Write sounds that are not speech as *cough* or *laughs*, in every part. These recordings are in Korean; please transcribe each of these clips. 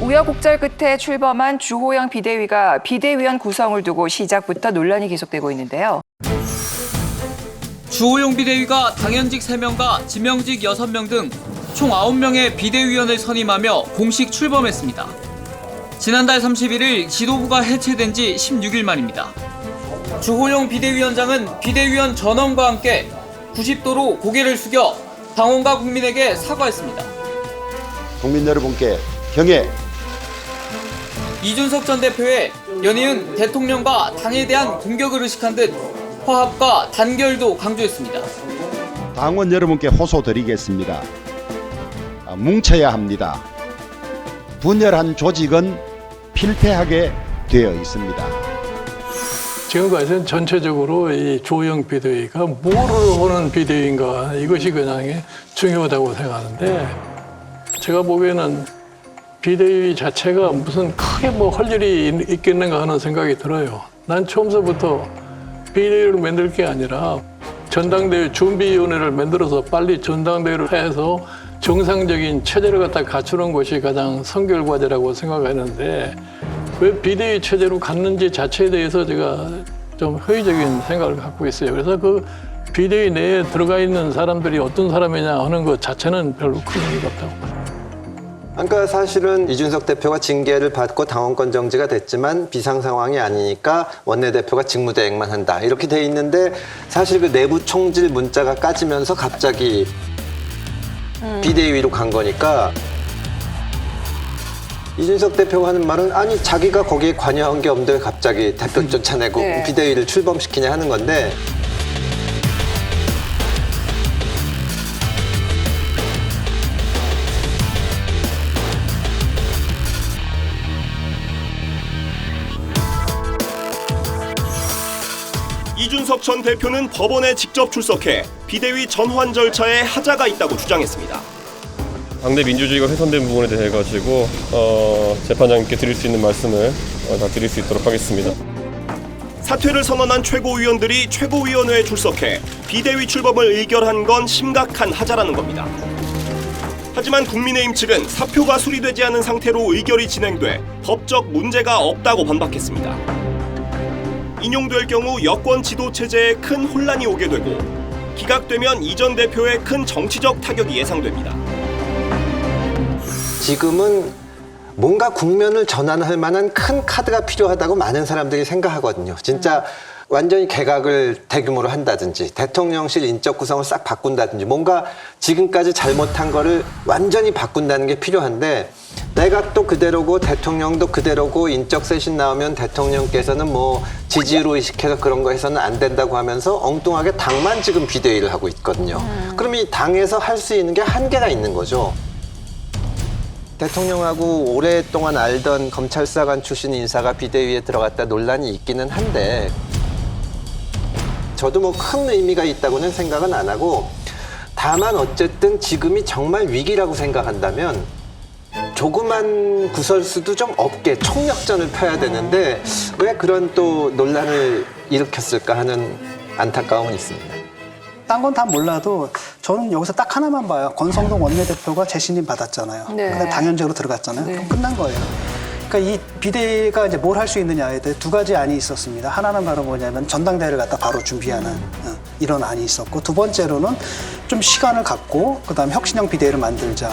우여곡절 끝에 출범한 주호영 비대위가 비대위원 구성을 두고 시작부터 논란이 계속되고 있는데요. 주호영 비대위가 당연직 3명과 지명직 6명 등 총 9명의 비대위원을 선임하며 공식 출범했습니다. 지난달 31일 지도부가 해체된 지 16일 만입니다. 주호영 비대위원장은 비대위원 전원과 함께 90도로 고개를 숙여 당원과 국민에게 사과했습니다. 국민 여러분께 경애 이준석 전 대표의 연이은 대통령과 당에 대한 공격을 의식한 듯 화합과 단결도 강조했습니다. 당원 여러분께 호소드리겠습니다. 아, 뭉쳐야 합니다. 분열한 조직은 필패하게 되어 있습니다. 지금 까지는 전체적으로 이 조영 비대위가 뭐를 하는 비대위인가 이것이 그냥 중요하다고 생각하는데 제가 보기에는 비대위 자체가 무슨 크게 뭐 할 일이 있- 있겠는가 하는 생각이 들어요. 난 처음서부터 비대위를 만들 게 아니라 전당대회 준비위원회를 만들어서 빨리 전당대회를 해서 정상적인 체제를 갖다 갖추는 것이 가장 선결 과제라고 생각하는데 왜 비대위 체제로 갔는지 자체에 대해서 제가 좀 회의적인 생각을 갖고 있어요. 그래서 그 비대위 내에 들어가 있는 사람들이 어떤 사람이냐 하는 것 자체는 별로 큰 의미가 없다고 봐요. 그러니까 사실은 이준석 대표가 징계를 받고 당원권 정지가 됐지만 비상 상황이 아니니까 원내대표가 직무대행만 한다 이렇게 돼 있는데 사실 그 내부 총질 문자가 까지면서 갑자기 비대위로 간 거니까 이준석 대표가 하는 말은 아니 자기가 거기에 관여한 게 없는데 왜 갑자기 대표 *laughs* 쫓아내고 네. 비대위를 출범시키냐 하는 건데 이준석 전 대표는 법원에 직접 출석해 비대위 전환 절차에 하자가 있다고 주장했습니다. 당내 민주주의가 훼손된 부분에 대해 가지고 어, 재판장님께 드릴 수 있는 말씀을 어, 다 드릴 수 있도록 하겠습니다. 사퇴를 선언한 최고위원들이 최고위원회에 출석해 비대위 출범을 의결한 건 심각한 하자라는 겁니다. 하지만 국민의힘 측은 사표가 수리되지 않은 상태로 의결이 진행돼 법적 문제가 없다고 반박했습니다. 인용될 경우 여권 지도 체제에 큰 혼란이 오게 되고 기각되면 이전 대표의 큰 정치적 타격이 예상됩니다. 지금은 뭔가 국면을 전환할 만한 큰 카드가 필요하다고 많은 사람들이 생각하거든요. 진짜 완전히 개각을 대규모로 한다든지 대통령실 인적 구성을 싹 바꾼다든지 뭔가 지금까지 잘못한 거를 완전히 바꾼다는 게 필요한데 내각도 그대로고 대통령도 그대로고 인적 쇄신 나오면 대통령께서는 뭐 지지로 의식해서 그런 거 해서는 안 된다고 하면서 엉뚱하게 당만 지금 비대위를 하고 있거든요. 그럼 이 당에서 할 수 있는 게 한계가 있는 거죠. 대통령하고 오랫동안 알던 검찰사관 출신 인사가 비대위에 들어갔다 논란이 있기는 한데 저도 뭐 큰 의미가 있다고는 생각은 안 하고 다만 어쨌든 지금이 정말 위기라고 생각한다면 조그만 구설수도 좀 없게 총력전을 펴야 되는데 왜 그런 또 논란을 일으켰을까 하는 안타까움은 있습니다. 딴 건 다 몰라도 저는 여기서 딱 하나만 봐요. 권성동 원내대표가 재신임 받았잖아요. 네. 그다음에 당연적으로 들어갔잖아요. 그럼 끝난 거예요. 그러니까 이 비대가 이제 뭘 할 수 있느냐에 대해 두 가지 안이 있었습니다. 하나는 바로 뭐냐면 전당대회를 갖다 바로 준비하는 어, 이런 안이 있었고 두 번째로는 좀 시간을 갖고 그다음에 혁신형 비대위를 만들자.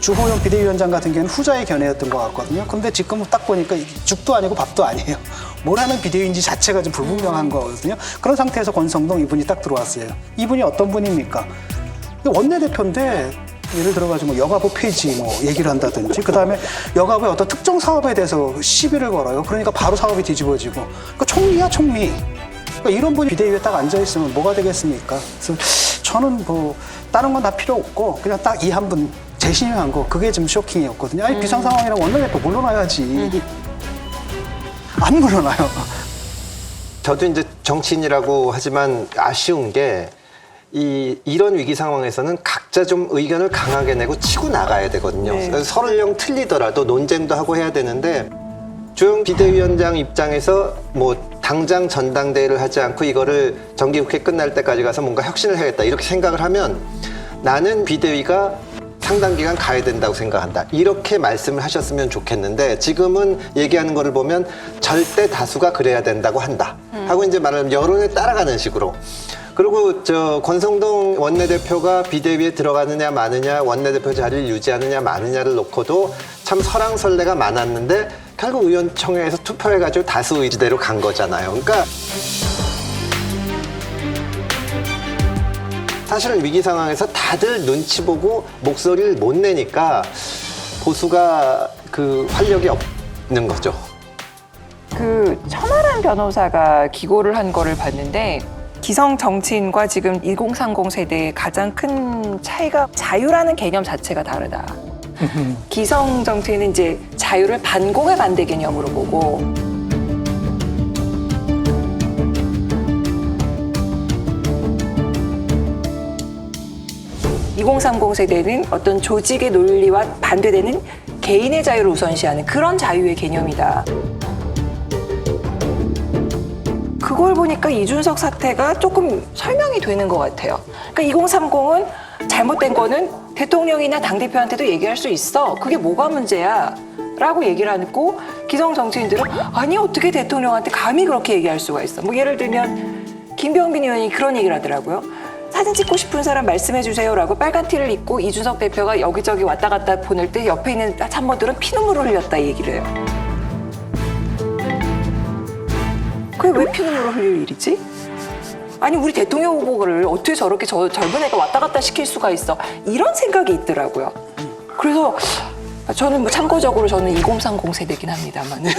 주호영 비대위원장 같은 경우는 후자의 견해였던 것 같거든요. 근데 지금 딱 보니까 죽도 아니고 밥도 아니에요. *laughs* 뭘 하는 비대위인지 자체가 좀 불분명한 거거든요. 그런 상태에서 권성동 이분이 딱 들어왔어요. 이분이 어떤 분입니까? 원내대표인데 예를 들어가지고 뭐 여가부 폐지 뭐 얘기를 한다든지 그 다음에 여가부의 어떤 특정 사업에 대해서 시비를 걸어요. 그러니까 바로 사업이 뒤집어지고 그러니까 총리야 총리. 그러니까 이런 분이 비대위에 딱 앉아 있으면 뭐가 되겠습니까? 그래서 저는 뭐 다른 건 다 필요 없고 그냥 딱 이 한 분 재신임한 거 그게 좀 쇼킹이었거든요. 아니 비상 상황이라면 원내대표 물러나야지. 안 물러나요. 저도 이제 정치인이라고 하지만 아쉬운 게 이, 이런 위기 상황에서는 각자 좀 의견을 강하게 내고 치고 나가야 되거든요. 네. 그래서 설령 틀리더라도 논쟁도 하고 해야 되는데 조영 비대위원장 입장에서 뭐 당장 전당대회를 하지 않고 이거를 정기국회 끝날 때까지 가서 뭔가 혁신을 해야겠다 이렇게 생각을 하면 나는 비대위가 상당 기간 가야 된다고 생각한다. 이렇게 말씀을 하셨으면 좋겠는데 지금은 얘기하는 거를 보면 절대 다수가 그래야 된다고 한다. 하고 이제 말하면 여론에 따라가는 식으로. 그리고 저 권성동 원내대표가 비대위에 들어가느냐 마느냐 원내대표 자리를 유지하느냐 마느냐를 놓고도 참 설왕설래가 많았는데 결국 의원총회에서 투표해가지고 다수 의지대로 간 거잖아요. 그러니까 사실은 위기 상황에서 다들 눈치 보고 목소리를 못 내니까 보수가 그 활력이 없는 거죠. 그 천하람 변호사가 기고를 한 거를 봤는데 기성 정치인과 지금 2030 세대의 가장 큰 차이가 자유라는 개념 자체가 다르다. *laughs* 기성 정치인은 이제 자유를 반공의 반대 개념으로 보고 2030 세대는 어떤 조직의 논리와 반대되는 개인의 자유를 우선시하는 그런 자유의 개념이다. 그걸 보니까 이준석 사태가 조금 설명이 되는 것 같아요. 그러니까 2030은 잘못된 거는 대통령이나 당대표한테도 얘기할 수 있어. 그게 뭐가 문제야? 라고 얘기를 하고 기성 정치인들은 아니 어떻게 대통령한테 감히 그렇게 얘기할 수가 있어. 뭐 예를 들면 김병빈 의원이 그런 얘기를 하더라고요. 사진 찍고 싶은 사람 말씀해 주세요라고 빨간 티를 입고 이준석 대표가 여기저기 왔다 갔다 보낼 때 옆에 있는 참모들은 피눈물을 흘렸다 이 얘기를 해요. 그게 왜 피눈물을 흘릴 일이지? 아니 우리 대통령 후보를 어떻게 저렇게 저 젊은 애가 왔다 갔다 시킬 수가 있어 이런 생각이 있더라고요. 그래서 저는 뭐 참고적으로 저는 2030 세대긴 합니다만 *laughs*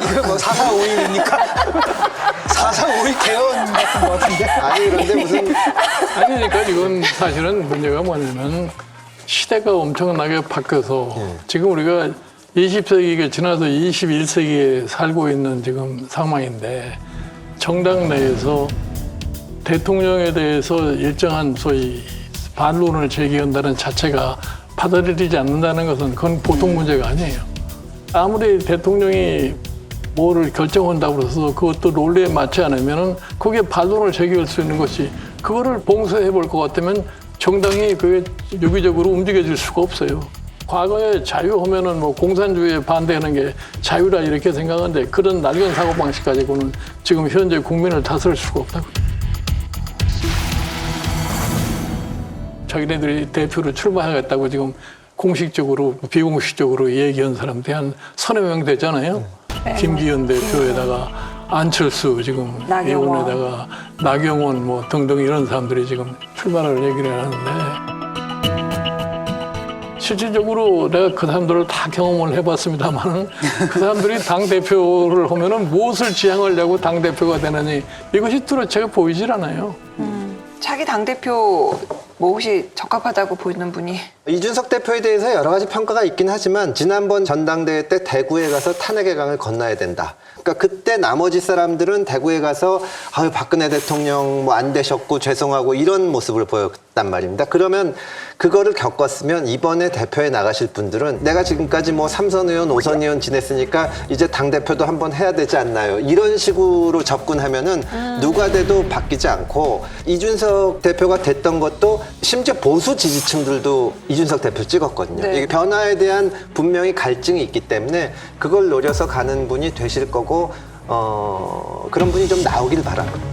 이거 뭐 4451입니까? 4451 *laughs* 개헌 같은 거 같은데? 아니 그런데 무슨 아니니까 이건 사실은 문제가 뭐냐면 시대가 엄청나게 바뀌어서 지금 우리가 20세기가 지나서 21세기에 살고 있는 지금 상황인데 정당 내에서 대통령에 대해서 일정한 소위 반론을 제기한다는 자체가 받아들이지 않는다는 것은 그건 보통 문제가 아니에요. 아무리 대통령이 뭐를 결정한다고 해서 그것도 론리에 맞지 않으면은 그게 반론을 제기할 수 있는 것이 그거를 봉쇄해 볼 것 같으면 정당이 그게 유기적으로 움직여질 수가 없어요. 과거에 자유 하면은 뭐 공산주의에 반대하는 게 자유라 이렇게 생각하는데 그런 낡은 사고 방식 가지고는 지금 현재 국민을 다스릴 수가 없다고. 자기네들이 대표로 출마하겠다고 지금 공식적으로 비공식적으로 얘기한 사람들이 한 서너 명 되잖아요. 김기현 대표에다가 안철수 지금 나경원. 이원에다가 나경원 뭐 등등 이런 사람들이 지금 출마를 얘기를 하는데 실질적으로 내가 그 사람들을 다 경험을 해봤습니다만은 그 사람들이 당 대표를 하면은 무엇을 지향하려고 당 대표가 되느니 이것이 뚜렷하게 보이질 않아요. 자기 당 대표 뭐 혹시 적합하다고 보이는 분이 이준석 대표에 대해서 여러 가지 평가가 있긴 하지만 지난번 전당대회 때 대구에 가서 탄핵의 강을 건너야 된다. 그러니까 그때 나머지 사람들은 대구에 가서 아유 박근혜 대통령 뭐 안 되셨고 죄송하고 이런 모습을 보였단 말입니다. 그러면 그거를 겪었으면 이번에 대표에 나가실 분들은 내가 지금까지 뭐 삼선 의원, 오선 의원 지냈으니까 이제 당 대표도 한번 해야 되지 않나요? 이런 식으로 접근하면은 누가 돼도 바뀌지 않고 이준석 대표가 됐던 것도 심지어 보수 지지층들도 이준석 대표 찍었거든요. 네. 이게 변화에 대한 분명히 갈증이 있기 때문에 그걸 노려서 가는 분이 되실 거고 어, 그런 분이 좀 나오길 바랍니다.